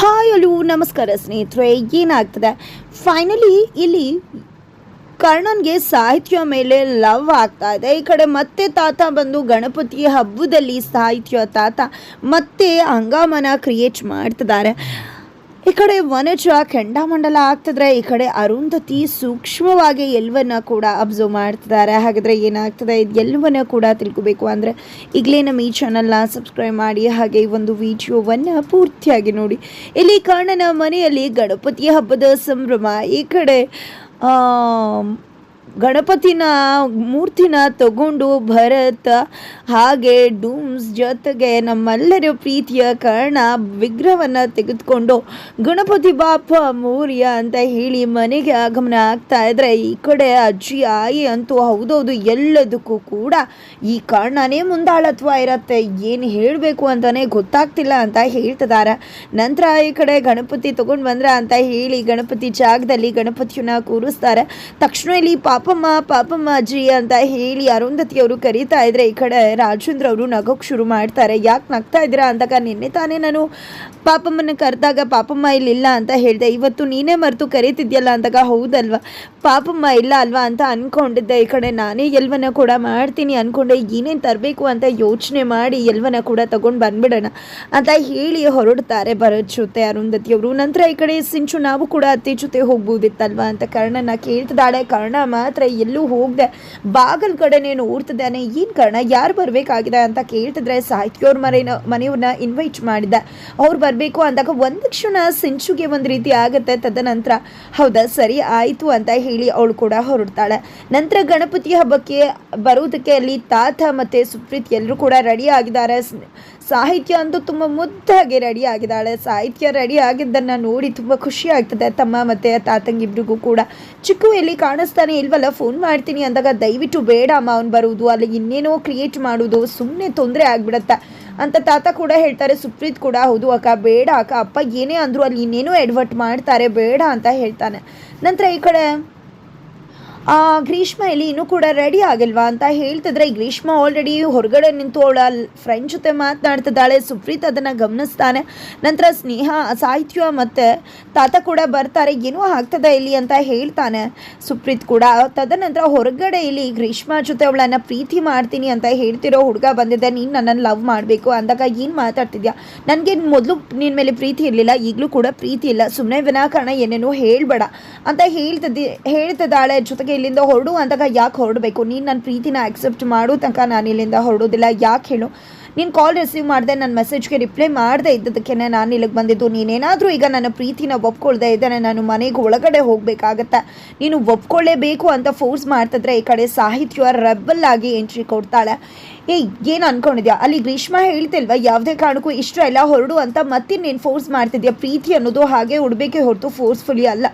Hi ಅಲು ನಮಸ್ಕಾರ ಸ್ನೇಹಿತರೆ, ಏನಾಗ್ತದೆ? ಫೈನಲಿ ಇಲ್ಲಿ ಕರ್ಣನ್ಗೆ ಸಾಹಿತ್ಯ ಮೇಲೆ ಲವ್ ಆಗ್ತಾ ಇದೆ. ಈ ಕಡೆ ಮತ್ತೆ ತಾತ ಬಂದು ಗಣಪತಿ ಹಬ್ಬದಲ್ಲಿ ಸಾಹಿತ್ಯ ತಾತ ಮತ್ತೆ ಹಂಗಾಮನ ಕ್ರಿಯೇಟ್ ಮಾಡ್ತಿದ್ದಾರೆ. ಈ ಕಡೆ ವನಜ ಕೆಂಡಾಮಂಡಲ ಆಗ್ತಿದ್ರೆ, ಈ ಕಡೆ ಅರುಂಧತಿ ಸೂಕ್ಷ್ಮವಾಗಿ ಎಲ್ವನ್ನ ಕೂಡ ಅಬ್ಸರ್ವ್ ಮಾಡ್ತಿದ್ದಾರೆ. ಹಾಗಾದ್ರೆ ಏನಾಗ್ತದೆ? ಎಲ್ಲವನ್ನ ಕೂಡ ತಿಳ್ಕೊಬೇಕು ಅಂದರೆ, ಈಗಲೇ ನಮ್ಮ ಈ ಚಾನಲ್ನ ಸಬ್ಸ್ಕ್ರೈಬ್ ಮಾಡಿ, ಹಾಗೆ ಈ ಒಂದು ವಿಡಿಯೋವನ್ನು ಪೂರ್ತಿಯಾಗಿ ನೋಡಿ. ಇಲ್ಲಿ ಕರ್ಣನ ಮನೆಯಲ್ಲಿ ಗಣಪತಿ ಹಬ್ಬದ ಸಂಭ್ರಮ. ಈ ಕಡೆ ಗಣಪತಿನ ಮೂರ್ತಿನ ತಗೊಂಡು ಭರತ ಹಾಗೆ ಡೂಮ್ಸ್ ಜೊತೆಗೆ ನಮ್ಮೆಲ್ಲರ ಪ್ರೀತಿಯ ಕರ್ಣ ವಿಗ್ರಹವನ್ನು ತೆಗೆದುಕೊಂಡು ಗಣಪತಿ ಬಾಪ ಮೌರ್ಯ ಅಂತ ಹೇಳಿ ಮನೆಗೆ ಆಗಮನ ಆಗ್ತಾ ಇದ್ರೆ ಈ ಕಡೆ ಅಜ್ಜಿ, ಆಯಿ ಅಂತೂ ಹೌದೌದು ಎಲ್ಲದಕ್ಕೂ ಕೂಡ ಈ ಕಾರಣನೇ ಮುಂದಾಳತ್ವ ಇರತ್ತೆ. ಏನು ಹೇಳಬೇಕು ಅಂತಲೇ ಗೊತ್ತಾಗ್ತಿಲ್ಲ ಅಂತ ಹೇಳ್ತಿದ್ದಾರೆ. ನಂತರ ಈ ಕಡೆ ಗಣಪತಿ ತಗೊಂಡು ಬಂದ್ರ ಅಂತ ಹೇಳಿ ಗಣಪತಿ ಜಾಗದಲ್ಲಿ ಗಣಪತಿಯನ್ನ ಕೂರಿಸ್ತಾರೆ. ತಕ್ಷಣ ಇಲ್ಲಿ ಪಾಪಮ್ಮ ಪಾಪಮ್ಮ ಅಜ್ಜಿ ಅಂತ ಹೇಳಿ ಅರುಂಧತಿ ಅವರು ಕರೀತಾ ಇದ್ರೆ ಈ ಕಡೆ ರಾಜೇಂದ್ರ ಅವರು ನಗೋಕ್ ಶುರು ಮಾಡ್ತಾರೆ. ಯಾಕೆ ನಗ್ತಾ ಇದ್ದೀರಾ ಅಂದಾಗ ನಿನ್ನೆ ತಾನೇ ನಾನು ಪಾಪಮ್ಮನ ಕರೆದಾಗ ಪಾಪಮ್ಮ ಇಲ್ಲಿಲ್ಲ ಅಂತ ಹೇಳಿದೆ. ಇವತ್ತು ನೀನೇ ಮರೆತು ಕರೀತಿದ್ಯಲ್ಲ ಅಂದಾಗ ಹೌದಲ್ವಾ? ಪಾಪಮ್ಮ ಇಲ್ಲ ಅಲ್ವಾ ಅಂತ ಅನ್ಕೊಂಡಿದ್ದೆ. ಈ ಕಡೆ ನಾನೇ ಎಲ್ವನ ಕೂಡ ಮಾಡ್ತೀನಿ ಅನ್ಕೊಂಡೆ. ಏನೇನು ತರಬೇಕು ಅಂತ ಯೋಚನೆ ಮಾಡಿ ಎಲ್ವನ ಕೂಡ ತಗೊಂಡು ಬಂದ್ಬಿಡೋಣ ಅಂತ ಹೇಳಿ ಹೊರಡ್ತಾರೆ ಭರತ್ ಜೊತೆ ಅರುಂಧತಿ ಅವರು ನಂತರ ಈ ಕಡೆ ಸಿಂಚು, ನಾವು ಕೂಡ ಅತ್ತೆ ಜೊತೆ ಹೋಗ್ಬೋದಿತ್ತಲ್ವಾ ಅಂತ ಕರ್ಣನ ಕೇಳ್ತಿದ್ದಾಳೆ. ಕರ್ಣ ಮಾತ್ರ ಎಲ್ಲೂ ಹೋಗದೆ, ಬಾಗಲ್ ಕಡೆನೇ ಊರ್ತಿದ್ದಾನೆ ಏನು ಕಾರಣ? ಯಾರು ಬರಬೇಕಾಗಿದೆ ಅಂತ ಕೇಳ್ತಿದ್ರೆ ಸಾಹಿತ್ಯವ್ರ ಮನೆಯ ಮನೆಯವ್ರನ್ನ ಇನ್ವೈಟ್ ಮಾಡಿದ್ದೆ. ಅವ್ರು ಬರಬೇಕು ಅಂದಾಗ ಒಂದು ಕ್ಷಣ ಸಿಂಚುಗೆ ಒಂದು ರೀತಿ ಆಗುತ್ತೆ ತದನಂತರ, ಹೌದಾ, ಸರಿ ಆಯಿತು ಅಂತ ಹೇಳಿ ಅವಳು ಕೂಡ ಹೊರಡ್ತಾಳೆ. ನಂತರ ಗಣಪತಿ ಹಬ್ಬಕ್ಕೆ ಬರುವುದಕ್ಕೆ ಅಲ್ಲಿ ತಾತ ಮತ್ತು ಸುಪ್ರೀತ್ ಎಲ್ಲರೂ ಕೂಡ ರೆಡಿ ಆಗಿದ್ದಾರೆ. ಸಾಹಿತ್ಯ ಅಂತೂ ತುಂಬ ಮುದ್ದಾಗಿ ರೆಡಿ ಆಗಿದ್ದಾಳೆ. ಸಾಹಿತ್ಯ ರೆಡಿ ಆಗಿದ್ದನ್ನು ನೋಡಿ ತುಂಬ ಖುಷಿ ಆಗ್ತದೆ. ತಮ್ಮ ಮತ್ತು ತಾತಂಗಿಬ್ರಿಗೂ ಕೂಡ. ಚಿಕ್ಕು ಎಲ್ಲಿ ಕಾಣಿಸ್ತಾನೆ ಇಲ್ವಲ್ಲ ಫೋನ್ ಮಾಡ್ತೀನಿ ಅಂದಾಗ ದಯವಿಟ್ಟು ಬೇಡ ಅಮ್ಮ, ಅವ್ನು ಬರುವುದು. ಅಲ್ಲಿ ಇನ್ನೇನೋ ಕ್ರಿಯೇಟ್ ಮಾಡೋದು ಸುಮ್ಮನೆ ತೊಂದರೆ ಆಗಿಬಿಡತ್ತೆ. ಅಂತ ತಾತ ಕೂಡ ಹೇಳ್ತಾರೆ. ಸುಪ್ರೀತ್ ಕೂಡ, ಹೌದು ಅಕ್ಕ, ಬೇಡ ಅಕ್ಕ. ಅಪ್ಪ ಏನೇ ಅಂದರೂ ಅಲ್ಲಿ ಇನ್ನೇನೋ ಎಡ್ವರ್ಟ್ ಮಾಡ್ತಾರೆ. ಬೇಡ ಅಂತ ಹೇಳ್ತಾನೆ. ನಂತರ ಈ ಕಡೆ ಗ್ರೀಷ್ಮ ಇಲ್ಲಿ ಇನ್ನೂ ಕೂಡ ರೆಡಿ ಆಗಿಲ್ವಾ ಅಂತ ಹೇಳ್ತಿದ್ರೆ ಗ್ರೀಷ್ಮ ಆಲ್ರೆಡಿ ಹೊರಗಡೆ ನಿಂತು ಅವಳ ಫ್ರೆಂಡ್ ಜೊತೆ ಮಾತನಾಡ್ತಿದ್ದಾಳೆ. ಸುಪ್ರೀತ್ ಅದನ್ನು ಗಮನಿಸ್ತಾನೆ. ನಂತರ ಸ್ನೇಹ ಸಾಹಿತ್ಯ ಮತ್ತು ತಾತ ಕೂಡ ಬರ್ತಾರೆ. ಏನೋ ಆಗ್ತದೆ ಇಲ್ಲಿ ಅಂತ ಹೇಳ್ತಾನೆ ಸುಪ್ರೀತ್ ಕೂಡ. ತದನಂತರ ಹೊರಗಡೆ ಇಲ್ಲಿ ಗ್ರೀಷ್ಮ ಜೊತೆ ಅವಳನ್ನು ಪ್ರೀತಿ ಮಾಡ್ತೀನಿ ಅಂತ ಹೇಳ್ತಿರೋ ಹುಡುಗ ಬಂದಿದ್ದೆ ನೀನು ನನ್ನನ್ನು ಲವ್ ಮಾಡಬೇಕು ಅಂದಾಗ ಏನು ಮಾತಾಡ್ತಿದ್ಯಾ? ನನಗೆ ಮೊದಲು ನಿನ್ನ ಮೇಲೆ ಪ್ರೀತಿ ಇರಲಿಲ್ಲ, ಈಗಲೂ ಕೂಡ ಪ್ರೀತಿ ಇಲ್ಲ. ಸುಮ್ಮನೆ ವಿನಾಕಾರಣ ಏನೇನೋ ಹೇಳಬೇಡ ಅಂತ ಹೇಳ್ತಿದ್ದಿ ಹೇಳ್ತಿದ್ದಾಳೆ. ಜೊತೆಗೆ ಇಲ್ಲಿಂದ ಹೊರಡು ಅಂದಾಗ ಯಾಕೆ ಹೊರಡಬೇಕು? ನೀನು ನನ್ನ ಪ್ರೀತಿನ ಆಕ್ಸೆಪ್ಟ್ ಮಾಡು ತನಕ ನಾನು ಇಲ್ಲಿಂದ ಹೊರಡೋದಿಲ್ಲ. ಯಾಕೆ ಹೇಳು? ನೀನು ಕಾಲ್ ರಿಸೀವ್ ಮಾಡಿದೆ ನನ್ನ ಮೆಸೇಜ್ಗೆ ರಿಪ್ಲೈ ಮಾಡದೆ ಇದ್ದದಕ್ಕೆ ನಾನು ಇಲ್ಲಿಗೆ ಬಂದಿದ್ದು. ನೀನೇನಾದರೂ ಈಗ ನನ್ನ ಪ್ರೀತಿನ ಒಪ್ಕೊಳ್ದೆ ಇದ್ದಾನೆ. ನಾನು ಮನೆಗೆ ಒಳಗಡೆ ಹೋಗಬೇಕಾಗತ್ತೆ? ನೀನು ಒಪ್ಕೊಳ್ಳೇಬೇಕು ಅಂತ ಫೋರ್ಸ್ ಮಾಡ್ತಿದ್ರೆ ಈ ಕಡೆ ಸಾಹಿತ್ಯ ರೆಬಲ್ ಆಗಿ ಎಂಟ್ರಿ ಕೊಡ್ತಾಳೆ. ಏ, ಏನು ಅನ್ಕೊಂಡಿದ್ಯಾ? ಅಲ್ಲಿ ಗ್ರೀಷ್ಮ ಹೇಳ್ತಿಲ್ವಾ, ಯಾವುದೇ ಕಾರಣಕ್ಕೂ ಇಷ್ಟ ಎಲ್ಲ ಹೊರಡು ಅಂತ ಮತ್ತೆ ನೀನು ಫೋರ್ಸ್ ಮಾಡ್ತಿದ್ಯಾ? ಪ್ರೀತಿ ಅನ್ನೋದು ಹಾಗೆ ಉಡ್ಬೇಕೆ ಹೊರತು ಫೋರ್ಸ್ಫುಲಿ ಅಲ್ಲ.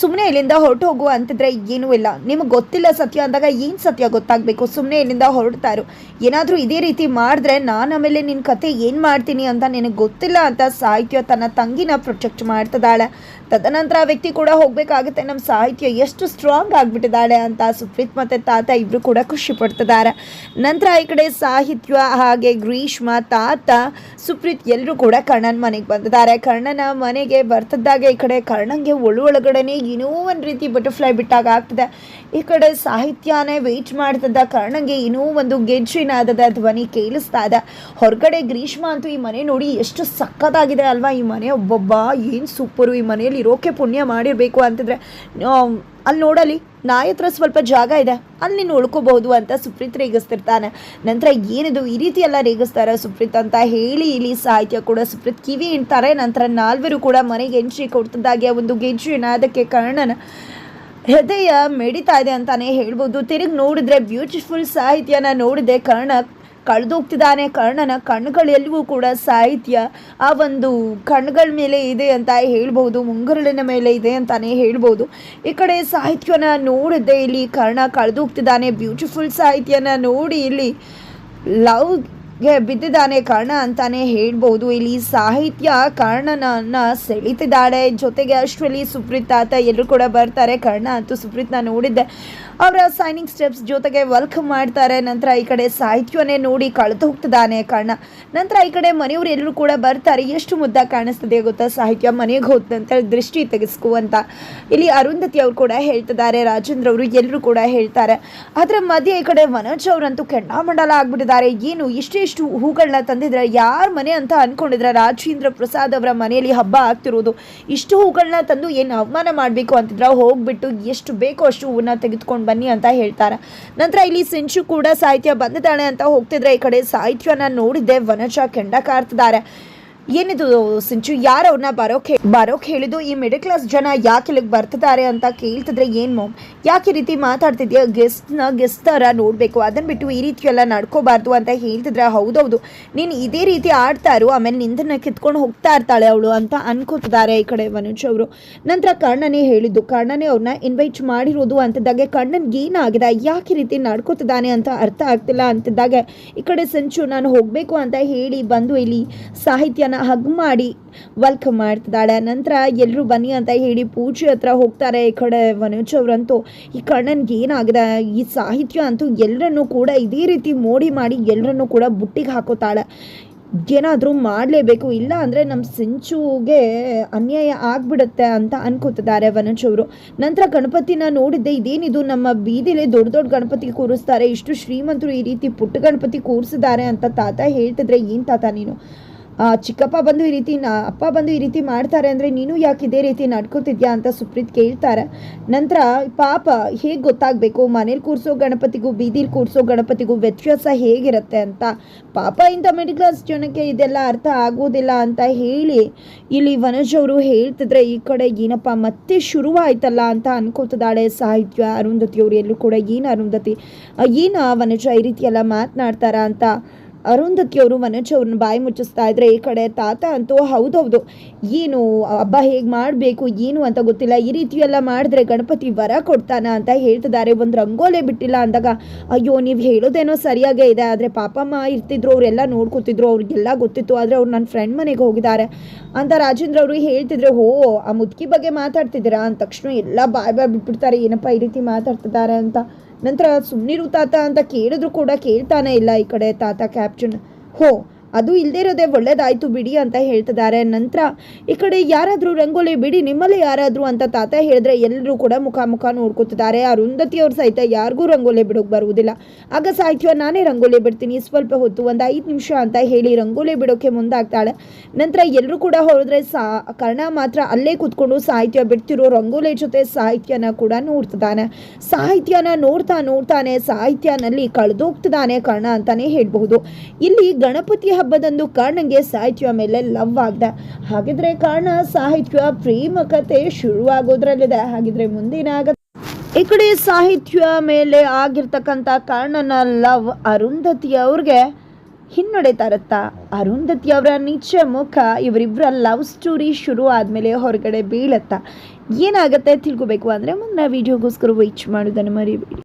ಸುಮ್ಮನೆ ಇಲ್ಲಿಂದ ಹೊರಟು ಹೋಗು ಅಂತಿದ್ರೆ ಏನೂ ಇಲ್ಲ. ನಿಮಗೆ ಗೊತ್ತಿಲ್ಲ ಸತ್ಯ ಅಂದಾಗ ಏನು ಸತ್ಯ ಗೊತ್ತಾಗಬೇಕು? ಸುಮ್ಮನೆ ಇಲ್ಲಿಂದ ಹೊರಡ್ತಾರೋ ಏನಾದರೂ ಇದೇ ರೀತಿ ಮಾಡಿದ್ರೆ ನಾನು ಆಮೇಲೆ ನಿನ್ನ ಕತೆ ಏನು ಮಾಡ್ತೀನಿ ಅಂತ ನಿನಗೆ ಗೊತ್ತಿಲ್ಲ ಅಂತ ಸಾಹಿತ್ಯ ತನ್ನ ತಂಗಿನ ಪ್ರೊಟೆಕ್ಟ್ ಮಾಡ್ತಿದ್ದಾಳೆ. ತದನಂತರ ಆ ವ್ಯಕ್ತಿ ಕೂಡ ಹೋಗಬೇಕಾಗುತ್ತೆ. ನಮ್ಮ ಸಾಹಿತ್ಯ ಎಷ್ಟು ಸ್ಟ್ರಾಂಗ್ ಆಗಿಬಿಟ್ಟಿದ್ದಾಳೆ ಅಂತ ಸುಪ್ರೀತ್ ಮತ್ತು ತಾತ ಇಬ್ಬರು ಕೂಡ ಖುಷಿ ಪಡ್ತಿದ್ದಾರೆ. ನಂತರ ಈ ಕಡೆ ಸಾಹಿತ್ಯ ಹಾಗೆ ಗ್ರೀಷ್ಮ, ತಾತ, ಸುಪ್ರೀತ್ ಎಲ್ಲರೂ ಕೂಡ ಕರ್ಣನ ಮನೆಗೆ ಬಂದಿದ್ದಾರೆ. ಕರ್ಣನ ಮನೆಗೆ ಬರ್ತಿದ್ದಾಗ ಈ ಕಡೆ ಕರ್ಣಂಗೆ ಒಳ ಒಳಗಡೆನೆ ಏನೋ ಒಂದು ರೀತಿ ಬಟರ್ಫ್ಲೈ ಬಿಟ್ಟಾಗ ಆಗ್ತದೆ. ಈ ಕಡೆ ಸಾಹಿತ್ಯನೇ ವೆಯ್ಟ್ ಮಾಡ್ತಿದ್ದ ಕರ್ಣಂಗೆ ಏನೋ ಒಂದು ಗೆಜ್ಜಿನಾದದ ಧ್ವನಿ ಕೇಳಿಸ್ತಾ ಇದೆ. ಹೊರಗಡೆ ಗ್ರೀಷ್ಮ ಅಂತೂ ಈ ಮನೆ ನೋಡಿ ಎಷ್ಟು ಸಕ್ಕತ್ತಾಗಿದೆ ಅಲ್ವಾ? ಈ ಮನೆ ಒಬ್ಬೊಬ್ಬ ಏನು ಸೂಪರು ಈ ಮನೆಯಲ್ಲಿ ಇರೋಕೆ ಪುಣ್ಯ ಮಾಡಿರಬೇಕು ಅಂತಂದರೆ ಅಲ್ಲಿ ನೋಡಲಿ. ನಾಯಿ ಹತ್ರ ಸ್ವಲ್ಪ ಜಾಗ ಇದೆ, ಅಲ್ಲಿ ನೀನು ಉಳ್ಕೋಬಹುದು ಅಂತ ಸುಪ್ರೀತ್ ರೇಗಿಸ್ತಿರ್ತಾನೆ. ನಂತರ ಏನಿದು, ಈ ರೀತಿ ಎಲ್ಲ ರೇಗಿಸ್ತಾರೆ ಸುಪ್ರೀತ್ ಅಂತ ಹೇಳಿ ಇಲ್ಲಿ ಸಾಹಿತ್ಯ ಕೂಡ ಸುಪ್ರೀತ್ ಕಿವಿ ಇಡ್ತಾರೆ. ನಂತರ ನಾಲ್ವರು ಕೂಡ ಮನೆಗೆ ಎಂಟ್ರಿ ಕೊಡ್ತಿದ್ದಾಗೆ, ಒಂದು ಗೆಜ್ಜೆನ ಅದಕ್ಕೆ ಕರ್ಣನ ಹೃದಯ ಮೆಡಿತಾ ಇದೆ ಅಂತಾನೆ ಹೇಳ್ಬೋದು. ತಿರುಗಿ ನೋಡಿದ್ರೆ ಬ್ಯೂಟಿಫುಲ್ ಸಾಹಿತ್ಯನ ನೋಡಿದೆ ಕರ್ಣ. ಕಳೆದೋಗ್ತಿದ್ದಾನೆ. ಕರ್ಣನ ಕಣ್ಣುಗಳೆಲ್ಲವೂ ಕೂಡ ಸಾಹಿತ್ಯ, ಆ ಒಂದು ಕಣ್ಣುಗಳ ಮೇಲೆ ಇದೆ ಅಂತ ಹೇಳ್ಬೋದು ಮುಂಗರಳಿನ ಮೇಲೆ ಇದೆ ಅಂತಾನೆ ಹೇಳ್ಬೋದು ಈ ಕಡೆ ಸಾಹಿತ್ಯನ ನೋಡಿದ್ದೆ ಇಲ್ಲಿ ಕರ್ಣ ಕಳೆದೋಗ್ತಿದ್ದಾನೆ. ಬ್ಯೂಟಿಫುಲ್ ಸಾಹಿತ್ಯನ ನೋಡಿ ಇಲ್ಲಿ ಲವ್ ಬಿದ್ದಿದ್ದಾನೆ ಕರ್ಣ ಅಂತಾನೆ ಹೇಳ್ಬೋದು. ಇಲ್ಲಿ ಸಾಹಿತ್ಯ ಕರ್ಣನನ್ನ ಸೆಳಿತಿದ್ದಾಳೆ. ಜೊತೆಗೆ ಅಷ್ಟರಲ್ಲಿ ಸುಪ್ರೀತ್ ಆತ ಎಲ್ಲರೂ ಕೂಡ ಬರ್ತಾರೆ. ಕರ್ಣ ಅಂತೂ ಸುಪ್ರೀತ್ನ ನೋಡಿದ್ದೆ. ಅವರ ಸೈನಿಂಗ್ ಸ್ಟೆಪ್ಸ್ ಜೊತೆಗೆ ವೆಲ್ಕಮ್ ಮಾಡ್ತಾರೆ. ನಂತರ ಈ ಕಡೆ ಸಾಹಿತ್ಯವನ್ನೇ ನೋಡಿ ಕಳೆದು ಹೋಗ್ತಿದ್ದಾನೆ ಕರ್ಣ. ನಂತರ ಈ ಕಡೆ ಮನೆಯವರು ಎಲ್ಲರೂ ಕೂಡ ಬರ್ತಾರೆ. ಎಷ್ಟು ಮುದ್ದ ಕಾಣಿಸ್ತದೆ ಗೊತ್ತಾ ಸಾಹಿತ್ಯ? ಮನೆಗೆ ಹೋದಂತ ದೃಷ್ಟಿ ತೆಗೆಸ್ಕು ಅಂತ ಇಲ್ಲಿ ಅರುಂಧತಿ ಅವರು ಕೂಡ ಹೇಳ್ತಿದ್ದಾರೆ. ರಾಜೇಂದ್ರ ಅವರು ಎಲ್ಲರೂ ಕೂಡ ಹೇಳ್ತಾರೆ. ಅದರ ಮಧ್ಯೆ ಈ ಕಡೆ ಮನೋಜ್ ಅವರಂತೂ ಕೆಂಡಾಮಂಡಲ ಆಗ್ಬಿಟ್ಟಿದ್ದಾರೆ. ಏನು ಇಷ್ಟೆಷ್ಟು ಹೂಗಳನ್ನ ತಂದಿದ್ರೆ ಯಾರ ಮನೆ ಅಂತ ಅನ್ಕೊಂಡಿದ್ರೆ ರಾಜೇಂದ್ರ ಪ್ರಸಾದ್ ಅವರ ಮನೆಯಲ್ಲಿ ಹಬ್ಬ ಆಗ್ತಿರೋದು. ಇಷ್ಟು ಹೂಗಳನ್ನ ತಂದು ಏನು ಅವಮಾನ ಮಾಡಬೇಕು ಅಂತಿದ್ರ ಹೋಗ್ಬಿಟ್ಟು ಎಷ್ಟು ಬೇಕೋ ಅಷ್ಟು ಹೂವನ್ನ ತೆಗೆದುಕೊಂಡು ಬನ್ನಿ ಅಂತ ಹೇಳ್ತಾರೆ. ನಂತರ ಇಲ್ಲಿ ಸಿಂಚು ಕೂಡ ಸಾಹಿತ್ಯ ಬಂದಿದ್ದಾಳೆ ಅಂತ ಹೋಗ್ತಿದ್ರೆ ಈ ಕಡೆ ಸಾಹಿತ್ಯನ ನೋಡಿದ್ದೆ. ವನಜ ಕೆಂಡ ಕಾರ್ತಿದ್ದಾರೆ ಏನಿದು ಸಿಂಚು? ಯಾರು ಅವ್ರನ್ನ ಬರೋಕೆ ಬರೋಕೆ ಹೇಳಿದ್ದು? ಈ ಮಿಡಲ್ ಕ್ಲಾಸ್ ಜನ ಯಾಕೆ ಇಲ್ಲಿಗೆ ಬರ್ತಿದ್ದಾರೆ ಅಂತ ಕೇಳ್ತಿದ್ರೆ ಏನು ಮೋಮ್? ಯಾಕೆ ರೀತಿ ಮಾತಾಡ್ತಿದ್ಯಾ? ಗೆಸ್ಟ್ನ ಗೆಸ್ಟ್ ಥರ ನೋಡಬೇಕು. ಅದನ್ನು ಬಿಟ್ಟು ಈ ರೀತಿ ಎಲ್ಲ ನಡ್ಕೋಬಾರ್ದು ಅಂತ ಹೇಳ್ತಿದ್ರೆ ಹೌದೌದು. ನೀನು ಇದೇ ರೀತಿ ಆಡ್ತಾ ಇರು. ಆಮೇಲೆ ನಿಂದನ್ನ ಕಿತ್ಕೊಂಡು ಹೋಗ್ತಾ ಇರ್ತಾಳೆ ಅವಳು ಅಂತ ಅನ್ಕೋತಿದ್ದಾರೆ ಈ ಕಡೆ ಮನುಜ್ ಅವರು. ನಂತರ ಕಣ್ಣನೇ ಹೇಳಿದ್ದು ಕಣ್ಣನೇ ಅವ್ರನ್ನ ಇನ್ವೈಟ್ ಮಾಡಿರೋದು ಅಂತಿದ್ದಾಗೆ ಕಣ್ಣನ್ಗೆ ಏನಾಗಿದೆ? ಯಾಕೆ ರೀತಿ ನಡ್ಕೋತಿದ್ದಾನೆ ಅಂತ ಅರ್ಥ ಆಗ್ತಿಲ್ಲ ಅಂತಿದ್ದಾಗೆ. ಈ ಕಡೆ ಸಂಚು, ನಾನು ಹೋಗಬೇಕು ಅಂತ ಹೇಳಿ ಬಂದು ಇಲ್ಲಿ ಸಾಹಿತ್ಯನ ಹಗ್ ಮಾಡಿ ವೆಲ್ಕಮ್ ಮಾಡ್ತಿದ್ದಾಳೆ. ನಂತರ ಎಲ್ಲರೂ ಬನ್ನಿ ಅಂತ ಹೇಳಿ ಪೂಜೆ ಹತ್ರ ಹೋಗ್ತಾರೆ ಈ ಕಡೆ ವನಜ್ ಅವರಂತೂ. ಈ ಕಣ್ಣನ್ಗೆ ಏನಾಗಿದೆ? ಈ ಸಾಹಿತ್ಯ ಅಂತೂ ಎಲ್ಲರನ್ನೂ ಕೂಡ ಇದೇ ರೀತಿ ಮೋಡಿ ಮಾಡಿ ಎಲ್ಲರನ್ನೂ ಕೂಡ ಬುಟ್ಟಿಗೆ ಹಾಕೋತಾಳೆ. ಏನಾದರೂ ಮಾಡಲೇಬೇಕು. ಇಲ್ಲ ಅಂದರೆ ನಮ್ಮ ಸಿಂಚುಗೆ ಅನ್ಯಾಯ ಆಗ್ಬಿಡುತ್ತೆ ಅಂತ ಅನ್ಕೋತಿದ್ದಾರೆ ವನಜ್ ಅವರು. ನಂತರ ಗಣಪತಿನ ನೋಡಿದ್ದೆ, ಇದೇನಿದು? ನಮ್ಮ ಬೀದಿಲೇ ದೊಡ್ಡ ದೊಡ್ಡ ಗಣಪತಿ ಕೂರಿಸ್ತಾರೆ. ಇಷ್ಟು ಶ್ರೀಮಂತರು ಈ ರೀತಿ ಪುಟ್ಟ ಗಣಪತಿ ಕೂರಿಸಿದ್ದಾರೆ ಅಂತ ತಾತ ಹೇಳ್ತಿದ್ರೆ ಏನು ತಾತ ನೀನು? ಚಿಕ್ಕಪ್ಪ ಬಂದು ಈ ರೀತಿ ಅಪ್ಪ ಬಂದು ಈ ರೀತಿ ಮಾಡ್ತಾರೆ ಅಂದರೆ ನೀನು ಯಾಕೆ ಇದೇ ರೀತಿ ನಡ್ಕೋತಿದ್ಯಾ ಅಂತ ಸುಪ್ರೀತ್ ಕೇಳ್ತಾರೆ. ನಂತರ ಪಾಪ ಹೇಗೆ ಗೊತ್ತಾಗಬೇಕು? ಮನೇಲಿ ಕೂರಿಸೋ ಗಣಪತಿಗೂ, ಬೀದಿಲಿ ಕೂರಿಸೋ ಗಣಪತಿಗೂ ವ್ಯತ್ಯಾಸ ಹೇಗಿರುತ್ತೆ ಅಂತ ಪಾಪ ಇಂಥ ಮಿಡಲ್ ಕ್ಲಾಸ್ ಜನಕ್ಕೆ ಇದೆಲ್ಲ ಅರ್ಥ ಆಗೋದಿಲ್ಲ ಅಂತ ಹೇಳಿ ಇಲ್ಲಿ ವನಜ್ ಅವರು ಹೇಳ್ತಿದ್ರೆ ಈ ಕಡೆ ಏನಪ್ಪ ಮತ್ತೆ ಶುರುವಾಯ್ತಲ್ಲ ಅಂತ ಅನ್ಕೋತಿದ್ದಾಳೆ ಸಾಹಿತ್ಯ ಅರುಂಧತಿ ಅವರು ಎಲ್ಲರೂ ಕೂಡ. ಏನು ಅರುಂಧತಿ? ಏನು ವನಜ ಈ ರೀತಿ ಎಲ್ಲ ಮಾತನಾಡ್ತಾರ ಅಂತ ಅರುಂಧತಿಯವರು ವನಜ್ ಅವ್ರನ್ನ ಬಾಯಿ ಮುಚ್ಚಿಸ್ತಾ ಇದ್ರೆ ಈ ಕಡೆ ತಾತ ಅಂತೂ ಹೌದೌದು. ಏನು, ಹಬ್ಬ ಹೇಗೆ ಮಾಡಬೇಕು, ಏನು ಅಂತ ಗೊತ್ತಿಲ್ಲ. ಈ ರೀತಿ ಎಲ್ಲ ಮಾಡಿದ್ರೆ ಗಣಪತಿ ವರ ಕೊಡ್ತಾನ ಅಂತ ಹೇಳ್ತಿದ್ದಾರೆ. ಒಂದು ರಂಗೋಲೆ ಬಿಟ್ಟಿಲ್ಲ ಅಂದಾಗ, ಅಯ್ಯೋ, ನೀವು ಹೇಳೋದೇನೋ ಸರಿಯಾಗೇ ಇದೆ. ಆದರೆ ಪಾಪಮ್ಮ ಇರ್ತಿದ್ರು, ಅವರೆಲ್ಲ ನೋಡ್ಕೊತಿದ್ರು, ಅವ್ರಿಗೆಲ್ಲ ಗೊತ್ತಿತ್ತು. ಆದರೆ ಅವ್ರು ನನ್ನ ಫ್ರೆಂಡ್ ಮನೆಗೆ ಹೋಗಿದ್ದಾರೆ ಅಂತ ರಾಜೇಂದ್ರ ಅವರು ಹೇಳ್ತಿದ್ರೆ, ಹೋ, ಆ ಮುದುಕಿ ಬಗ್ಗೆ ಮಾತಾಡ್ತಿದ್ದೀರಾ? ಅಂದ ತಕ್ಷಣ ಎಲ್ಲ ಬಾಯ್ ಬಾಯ್ ಬಿಟ್ಬಿಡ್ತಾರೆ. ಏನಪ್ಪ ಈ ರೀತಿ ಮಾತಾಡ್ತಿದ್ದಾರೆ ಅಂತ. ನಂತರ ಸುಮ್ಮನಿರು ತಾತ ಅಂತ ಕೇಳಿದ್ರು ಕೂಡ ಕೇಳ್ತಾನೆ ಇಲ್ಲ ಈ ಕಡೆ ತಾತ ಕ್ಯಾಪ್ಟನ್ ಹೋ ಅದು ಇಲ್ಲದೆ ಇರೋದೇ ಒಳ್ಳೇದಾಯ್ತು ಬಿಡಿ ಅಂತ ಹೇಳ್ತಿದ್ದಾರೆ. ನಂತರ ಈ ಕಡೆ ಯಾರಾದರೂ ರಂಗೋಲಿ ಬಿಡಿ, ನಿಮ್ಮಲ್ಲಿ ಯಾರಾದರೂ ಅಂತ ತಾತ ಹೇಳಿದ್ರೆ ಎಲ್ಲರೂ ಕೂಡ ಮುಖಾಮುಖ ಮುಖ ನೋಡ್ಕೊತಿದ್ದಾರೆ ಅರುಂಧತಿ ಅವ್ರು ಸಹಿತ ಯಾರಿಗೂ ರಂಗೋಲಿ ಬಿಡೋಕೆ ಬರುವುದಿಲ್ಲ. ಆಗ ಸಾಹಿತ್ಯ, ನಾನೇ ರಂಗೋಲಿ ಬಿಡ್ತೀನಿ, ಸ್ವಲ್ಪ ಹೊತ್ತು ಒಂದು ಐದು ನಿಮಿಷ ಅಂತ ಹೇಳಿ ರಂಗೋಲಿ ಬಿಡೋಕೆ ಮುಂದಾಗ್ತಾಳೆ. ನಂತರ ಎಲ್ಲರೂ ಕೂಡ ಹೋದ್ರೆ ಸಾ, ಕರ್ಣ ಮಾತ್ರ ಅಲ್ಲೇ ಕೂತ್ಕೊಂಡು ಸಾಹಿತ್ಯ ಬಿಡ್ತಿರೋ ರಂಗೋಲಿ ಜೊತೆ ಸಾಹಿತ್ಯನ ಕೂಡ ನೋಡ್ತಿದ್ದಾನೆ. ಸಾಹಿತ್ಯನ ನೋಡ್ತಾ ನೋಡ್ತಾನೆ ಸಾಹಿತ್ಯನಲ್ಲಿ ಕಳೆದೋಗ್ತಿದ್ದಾನೆ ಕರ್ಣ ಅಂತಾನೆ ಹೇಳ್ಬಹುದು. ಇಲ್ಲಿ ಗಣಪತಿ ಹಬ್ಬದಂದು ಕಾರಣಂಗೆ ಸಾಹಿತ್ಯ ಮೇಲೆ ಲವ್ ಆಗ್ದ. ಹಾಗಿದ್ರೆ ಕಾರಣ ಸಾಹಿತ್ಯ ಪ್ರೇಮ ಕತೆ ಶುರುವಾಗೋದ್ರಲ್ಲಿದೆ. ಹಾಗಿದ್ರೆ ಮುಂದಿನ ಈ ಕಡೆ ಸಾಹಿತ್ಯ ಮೇಲೆ ಆಗಿರ್ತಕ್ಕಂಥ ಕಾರಣನ ಲವ್ ಅರುಂಧತಿ ಅವ್ರಿಗೆ ಹಿನ್ನಡೆ ತರುತ್ತಾ ಅರುಂಧತಿ ಅವರ ನಿಜ ಮುಖ ಇವರಿಬ್ಬರ ಲವ್ ಸ್ಟೋರಿ ಶುರು ಆದಮೇಲೆ ಹೊರಗಡೆ ಬೀಳತ್ತಾ? ಏನಾಗುತ್ತೆ ತಿಳ್ಕೊಬೇಕು ಅಂದರೆ ಮುಂದಿನ ವೀಡಿಯೋಗೋಸ್ಕರ ವೆಯ್ಟ್ ಮಾಡೋದನ್ನು ಮರಿಬೇಡಿ.